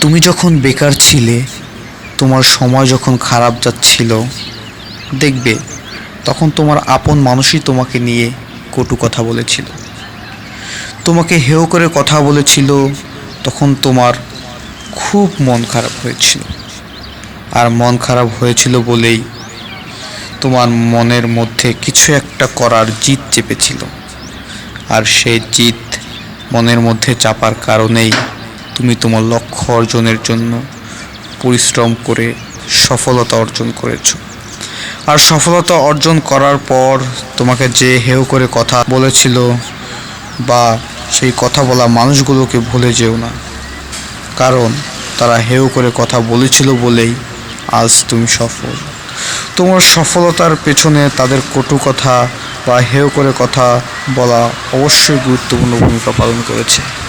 তুমি যখন বেকার ছিলে, তোমার সময় যখন খারাপ যাচ্ছিল, দেখবে তখন তোমার আপন মানুষই তোমাকে নিয়ে কটু কথা বলেছিল। তোমাকে হেও করে কথা বলেছিল, তখন তোমার খুব মন খারাপ হয়েছিল। আর মন খারাপ হয়েছিল বলেই তোমার মনের মধ্যে কিছু একটা করার জিত চেপেছিল। আর সেই জিদ মনের মধ্যে চাপার কারণেই তুমি তোমার লক্ষ্য অর্জনের জন্য পরিশ্রম করে সফলতা অর্জন করেছ। আর সফলতা অর্জন করার পর তোমাকে যে হেউ করে কথা বলেছিল বা সেই কথা বলা মানুষগুলোকে ভুলে যেও না। কারণ তারা হেউ করে কথা বলেছিল বলেই আজ তুমি সফল। তোমার সফলতার পেছনে তাদের কটু কথা বা হেউ করে কথা বলা অবশ্যই গুরুত্বপূর্ণ ভূমিকা পালন করেছে।